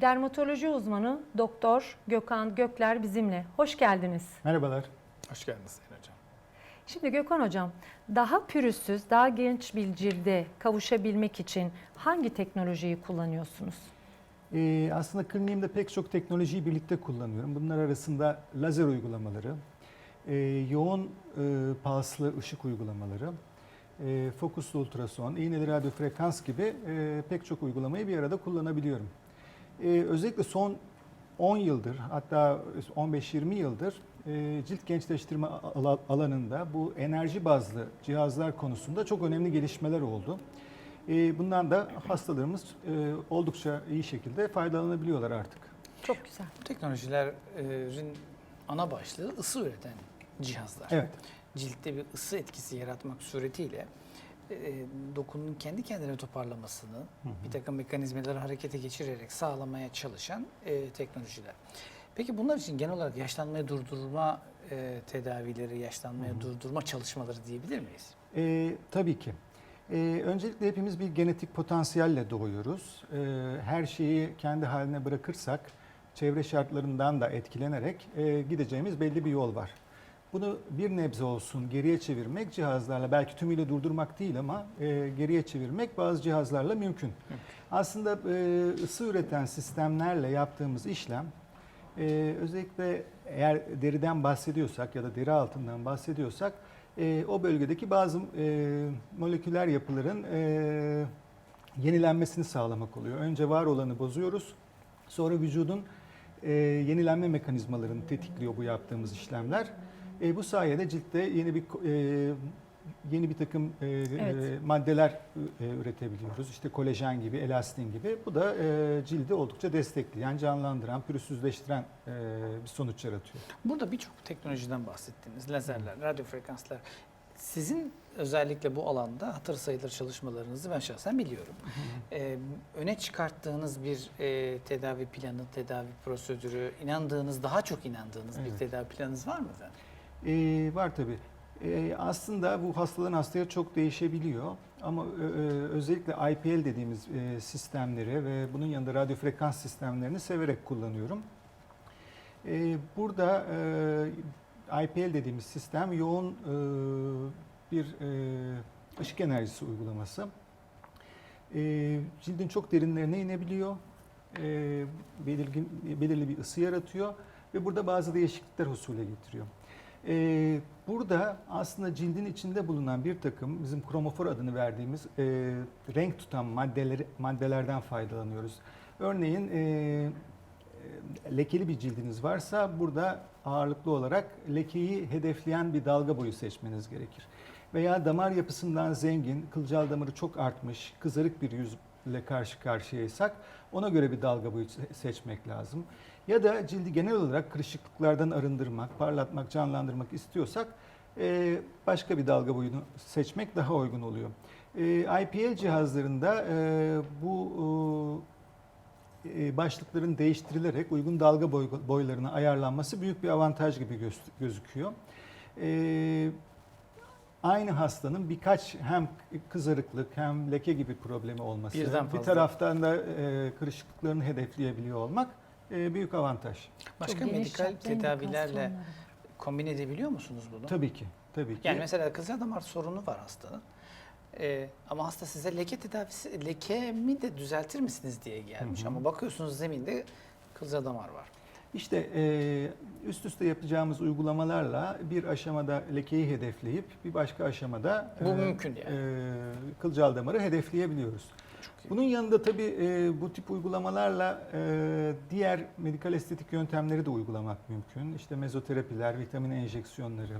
Dermatoloji uzmanı Doktor Gökhan Gökler bizimle. Hoş geldiniz. Merhabalar. Hoş geldiniz Sayın Hocam. Şimdi Gökhan Hocam, daha pürüzsüz, daha genç bir cilde kavuşabilmek için hangi teknolojiyi kullanıyorsunuz? Ee, aslında kliniğimde pek çok teknolojiyi birlikte kullanıyorum. Bunlar arasında lazer uygulamaları, e, yoğun e, pulslı ışık uygulamaları, e, fokuslu ultrason, iğneli radyo frekans gibi e, pek çok uygulamayı bir arada kullanabiliyorum. E, özellikle son 10 yıldır hatta 15-20 yıldır e, cilt gençleştirme ala- alanında bu enerji bazlı cihazlar konusunda çok önemli gelişmeler oldu. E, Bundan da hastalarımız e, oldukça iyi şekilde faydalanabiliyorlar artık. Çok güzel. Bu teknolojilerin ana başlığı ısı üreten cihazlar. Evet. Ciltte bir ısı etkisi yaratmak suretiyle e, dokunun kendi kendine toparlamasını bir takım mekanizmaları harekete geçirerek sağlamaya çalışan e, teknolojiler. Peki bunlar için genel olarak yaşlanmayı durdurma e, tedavileri, yaşlanmayı durdurma çalışmaları diyebilir miyiz? E, tabii ki. E, öncelikle hepimiz bir genetik potansiyelle doğuyoruz. E, her şeyi kendi haline bırakırsak çevre şartlarından da etkilenerek e, gideceğimiz belli bir yol var. Bunu bir nebze olsun geriye çevirmek cihazlarla belki tümüyle durdurmak değil ama e, geriye çevirmek bazı cihazlarla mümkün. Aslında e, ısı üreten sistemlerle yaptığımız işlem e, özellikle eğer deriden bahsediyorsak ya da deri altından bahsediyorsak e, o bölgedeki bazı e, moleküler yapıların e, yenilenmesini sağlamak oluyor. Önce var olanı bozuyoruz. Sonra vücudun e, yenilenme mekanizmalarını tetikliyor bu yaptığımız işlemler. E, bu sayede ciltte yeni bir e, yeni bir takım e, Evet. e, maddeler e, üretebiliyoruz. İşte kolajen gibi, elastin gibi. Bu da e, cildi oldukça destekleyen, canlandıran, pürüzsüzleştiren e, bir sonuç yaratıyor. Burada birçok teknolojiden bahsettiniz. Lazerler, radyo frekanslar. Sizin özellikle bu alanda hatır sayılır çalışmalarınızı ben şahsen biliyorum. Ee, öne çıkarttığınız bir e, tedavi planı, tedavi prosedürü, inandığınız, daha çok inandığınız bir Evet. tedavi planınız var mı efendim? Ee, var tabii. Ee, aslında bu hastadan hastaya çok değişebiliyor. Ama e, e, özellikle IPL dediğimiz e, sistemleri ve bunun yanında radyo frekans sistemlerini severek kullanıyorum. Ee, burada e, IPL dediğimiz sistem yoğun e, bir e, ışık enerjisi uygulaması. E, cildin çok derinlerine inebiliyor. E, belirgin, belirli bir ısı yaratıyor ve burada bazı değişiklikler husule getiriyor. Ee, burada aslında cildin içinde bulunan bir takım bizim kromofor adını verdiğimiz e, renk tutan maddeleri maddelerden faydalanıyoruz. Örneğin e, e, lekeli bir cildiniz varsa burada ağırlıklı olarak lekeyi hedefleyen bir dalga boyu seçmeniz gerekir. Veya damar yapısından zengin, kılcal damarı çok artmış, kızarık bir yüzle karşı karşıyaysak ona göre bir dalga boyu se- seçmek lazım. Ya da cildi genel olarak kırışıklıklardan arındırmak, parlatmak, canlandırmak istiyorsak e, başka bir dalga boyunu seçmek daha uygun oluyor. E, IPL cihazlarında e, bu başlıkların değiştirilerek uygun dalga boy, boylarına ayarlanması büyük bir avantaj gibi göz- gözüküyor. Aynı hastanın birkaç hem kızarıklık hem leke gibi problemi olması, Birden bir fazla. taraftan da e, kırışıklıklarını hedefleyebiliyor olmak e, büyük avantaj. Başka Çok geniş medikal tedavilerle indikasyonları. kombine edebiliyor musunuz bunu? Tabii ki, tabii ki. Yani mesela kılcal damar sorunu var hastanın. Ee, ama hasta size leke tedavisi, leke mi de düzeltir misiniz diye gelmiş. Hı hı. Ama bakıyorsunuz zeminde kılcal damar var. İşte e, üst üste yapacağımız uygulamalarla bir aşamada lekeyi hedefleyip bir başka aşamada Bu mümkün yani. e, kılcal damarı hedefleyebiliyoruz. Bunun yanında tabii e, bu tip uygulamalarla e, diğer medikal estetik yöntemleri de uygulamak mümkün. İşte mezoterapiler, vitamin enjeksiyonları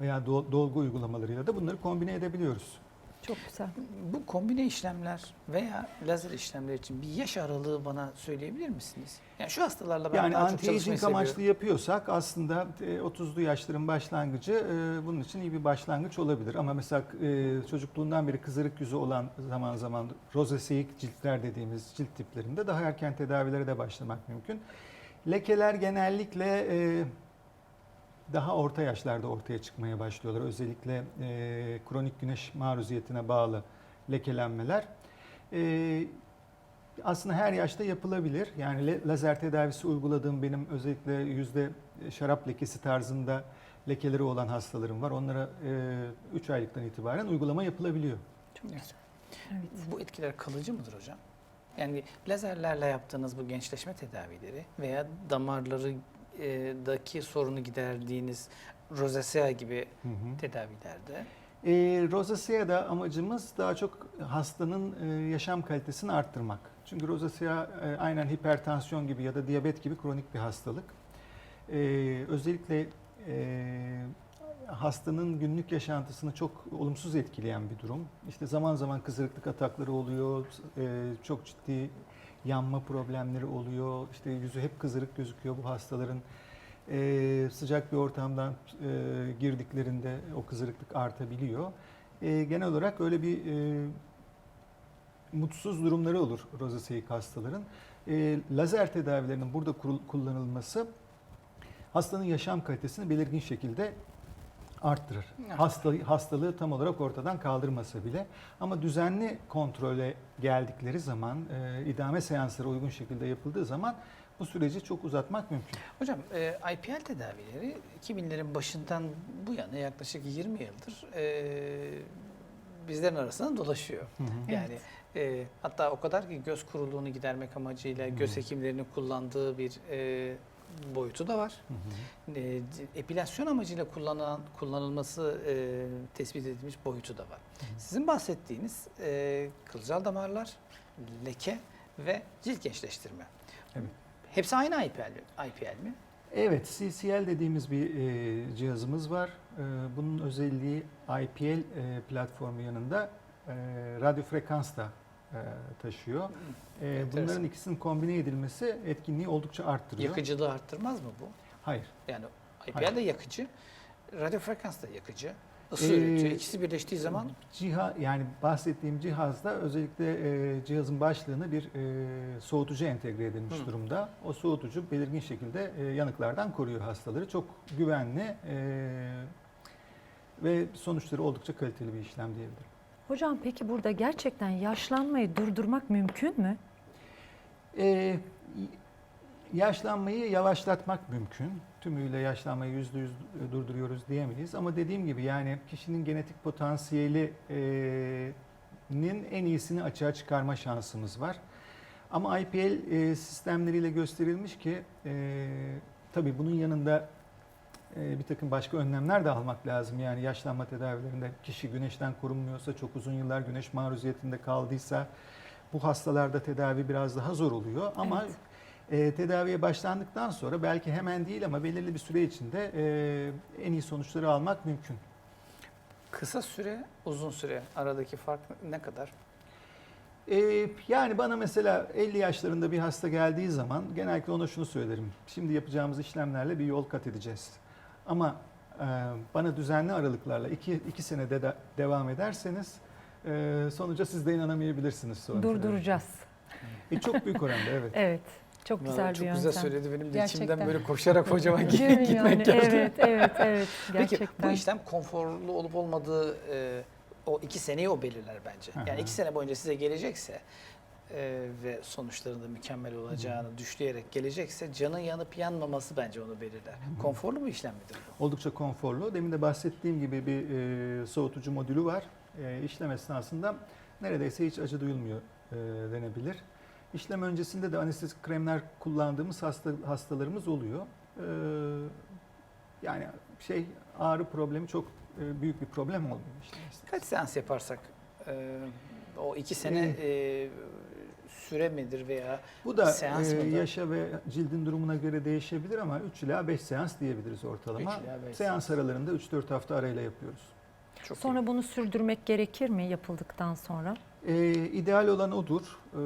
veya do- dolgu uygulamalarıyla da bunları kombine edebiliyoruz. Çok güzel. Bu kombine işlemler veya lazer işlemler için bir yaş aralığı bana söyleyebilir misiniz? Yani şu hastalarla ben Yani daha çok çalışmayı anti-aging seviyorum. amaçlı yapıyorsak aslında e, 30'lu yaşların başlangıcı e, bunun için iyi bir başlangıç olabilir. Ama mesela e, çocukluğundan beri kızarık yüzü olan zaman zaman rozeseyik ciltler dediğimiz cilt tiplerinde daha erken tedavilere de başlamak mümkün. Lekeler genellikle e, daha orta yaşlarda ortaya çıkmaya başlıyorlar. Özellikle e, kronik güneş maruziyetine bağlı lekelenmeler. E, aslında her yaşta yapılabilir. Yani le- lazer tedavisi uyguladığım benim özellikle yüzde şarap lekesi tarzında lekeleri olan hastalarım var. Onlara 3 aylıktan itibaren uygulama yapılabiliyor. Çok güzel. Evet. Bu etkiler kalıcı mıdır hocam? Yani lazerlerle yaptığınız bu gençleşme tedavileri veya damarlardaki sorunu giderdiğiniz rozasea gibi Hı hı. tedavilerde E, rozacea'da amacımız daha çok hastanın e, yaşam kalitesini arttırmak. Çünkü rozasea e, aynen hipertansiyon gibi ya da diyabet gibi kronik bir hastalık. E, özellikle e, hastanın günlük yaşantısını çok olumsuz etkileyen bir durum. İşte zaman zaman kızarıklık atakları oluyor, e, çok ciddi yanma problemleri oluyor. İşte yüzü hep kızarık gözüküyor bu hastaların. Ee, sıcak bir ortamdan e, girdiklerinde o kızarıklık artabiliyor. Ee, genel olarak öyle bir e, mutsuz durumları olur rozaseik hastaların. Ee, lazer tedavilerinin burada kurul- kullanılması hastanın yaşam kalitesini belirgin şekilde arttırır. Hasta, hastalığı tam olarak ortadan kaldırmasa bile ama düzenli kontrole geldikleri zaman, e, idame seansları uygun şekilde yapıldığı zaman bu süreci çok uzatmak mümkün. Hocam e, IPL tedavileri 2000'lerin başından bu yana yaklaşık 20 yıldır e, bizlerin arasında dolaşıyor. Hı hı. Yani e, hatta o kadar ki göz kuruluğunu gidermek amacıyla göz Hı. hekimlerinin kullandığı bir e, boyutu da var. Hı hı. E, epilasyon amacıyla kullanılan kullanılması e, tespit edilmiş boyutu da var. Sizin bahsettiğiniz e, kılcal damarlar, leke ve cilt gençleştirme. Evet. Hepsi aynı IPL, IPL mi? Evet, CCL dediğimiz bir e, cihazımız var. E, bunun özelliği IPL e, platformu yanında e, radyo frekans da taşıyor. E, bunların ikisinin kombine edilmesi etkinliği oldukça arttırıyor. Yakıcılığı arttırmaz mı bu? Hayır. Yani IPL Hayır. de yakıcı, radyo frekans da yakıcı. Isı Ee, üretiyor. İkisi birleştiği zaman Ciha yani bahsettiğim cihazda özellikle e, cihazın başlığına bir e, soğutucu entegre edilmiş Hı. durumda. O soğutucu belirgin şekilde e, yanıklardan koruyor hastaları. Çok güvenli e, ve sonuçları oldukça kaliteli bir işlem diyebilirim. Hocam peki burada gerçekten yaşlanmayı durdurmak mümkün mü? E, yaşlanmayı yavaşlatmak mümkün. Tümüyle yaşlanmayı yüzde yüz durduruyoruz diyemeyiz. Ama dediğim gibi yani kişinin genetik potansiyeli e, en iyisini açığa çıkarma şansımız var. Ama IPL e, sistemleriyle gösterilmiş ki e, tabii bunun yanında bir takım başka önlemler de almak lazım. Yani yaşlanma tedavilerinde kişi güneşten korunmuyorsa, çok uzun yıllar güneş maruziyetinde kaldıysa bu hastalarda tedavi biraz daha zor oluyor. Ama Evet. e, tedaviye başlandıktan sonra belki hemen değil ama belirli bir süre içinde e, en iyi sonuçları almak mümkün. kısa süre, uzun süre aradaki fark ne kadar? Ee, yani bana mesela 50 yaşlarında bir hasta geldiği zaman genellikle ona şunu söylerim. Şimdi yapacağımız işlemlerle bir yol kat edeceğiz. Ama e, bana düzenli aralıklarla 2 iki senede de devam ederseniz e, sonuca siz de inanamayabilirsiniz sonra. Durduracağız. E, çok büyük oranda evet. Evet. Çok güzel Vallahi bir çok yöntem. güzel söyledi benim de Gerçekten. içimden böyle koşarak hocama gitmek yani? geldi. Evet, evet, evet. Peki Gerçekten. bu işlem konforlu olup olmadığı e, o iki seneyi o belirler bence. Hı hı. Yani iki sene boyunca size gelecekse e, ve sonuçlarında mükemmel olacağını düşleyerek gelecekse canın yanıp yanmaması bence onu belirler. Konforlu bir işlem midir bu? Oldukça konforlu. Demin de bahsettiğim gibi bir e, soğutucu modülü var. E, işlem esnasında neredeyse hiç acı duyulmuyor e, denebilir. İşlem öncesinde de anestezik kremler kullandığımız hasta, hastalarımız oluyor. E, yani şey ağrı problemi çok e, büyük bir problem olmuyor. esnasında. Kaç seans yaparsak e, o iki sene e, süre midir veya Bu da Seans e, mıdır? yaşa ve cildin durumuna göre değişebilir ama 3 ila 5 seans diyebiliriz ortalama. Üç ila beş Seans aralarında 3-4 hafta arayla yapıyoruz. çok iyi. Sonra bunu sürdürmek gerekir mi yapıldıktan sonra? Ee, ideal olan odur. Ee,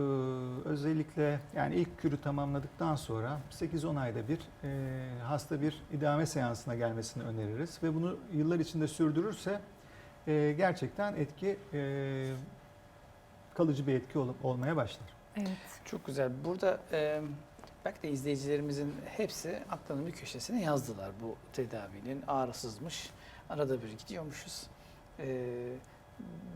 özellikle yani ilk kürü tamamladıktan sonra 8-10 ayda bir e, hasta bir idame seansına gelmesini öneririz ve bunu yıllar içinde sürdürürse e, gerçekten etki e, kalıcı bir etki olup olmaya başlar. Evet. Çok güzel. Burada e, belki de izleyicilerimizin hepsi aklının bir köşesine yazdılar bu tedavinin ağrısızmış. Arada bir gidiyormuşuz. E,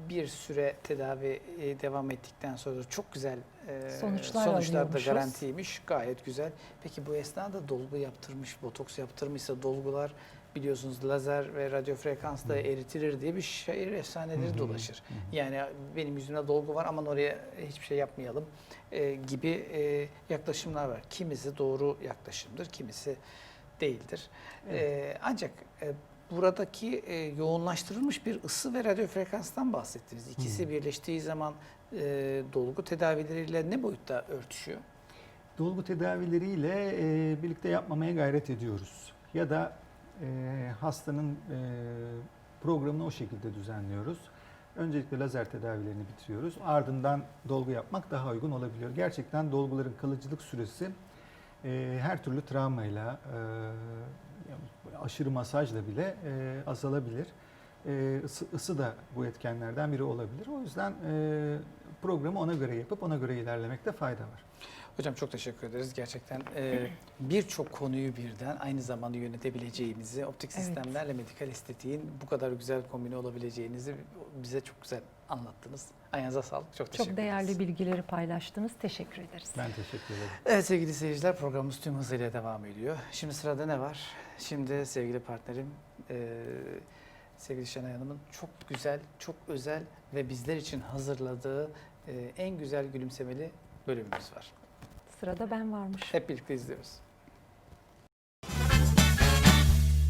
bir süre tedavi devam ettikten sonra çok güzel e, Sonuçlar sonuçlar da garantiymiş. Gayet güzel. Peki bu esnada dolgu yaptırmış, botoks yaptırmışsa dolgular biliyorsunuz lazer ve radyo frekansla eritilir diye bir şehir efsaneleri dolaşır. Yani benim yüzümde dolgu var aman oraya hiçbir şey yapmayalım e, gibi e, yaklaşımlar var. Kimisi doğru yaklaşımdır, kimisi değildir. E, ancak e, buradaki e, yoğunlaştırılmış bir ısı ve radyo frekanstan bahsettiniz. İkisi Hı. birleştiği zaman e, dolgu tedavileriyle ne boyutta örtüşüyor? Dolgu tedavileriyle e, birlikte yapmamaya gayret ediyoruz. Ya da e, hastanın e, programını o şekilde düzenliyoruz. Öncelikle lazer tedavilerini bitiriyoruz. Ardından dolgu yapmak daha uygun olabiliyor. Gerçekten dolguların kalıcılık süresi e, her türlü travmayla, e, aşırı masajla bile e, azalabilir. E, ısı, ısı da bu etkenlerden biri olabilir. O yüzden e, programı ona göre yapıp ona göre ilerlemekte fayda var. Hocam çok teşekkür ederiz. Gerçekten e, birçok konuyu birden aynı zamanda yönetebileceğimizi, optik Evet. sistemlerle medikal estetiğin bu kadar güzel kombine olabileceğinizi bize çok güzel anlattınız. Ayağınıza sağlık. Çok teşekkür Çok değerli ederiz. bilgileri paylaştınız. Teşekkür ederiz. Ben teşekkür ederim. Evet sevgili seyirciler programımız tüm hızıyla devam ediyor. Şimdi sırada ne var? Şimdi sevgili partnerim e, sevgili Şenay Hanım'ın çok güzel, çok özel ve bizler için hazırladığı e, en güzel gülümsemeli bölümümüz var. Sırada ben varmış. Hep birlikte izliyoruz.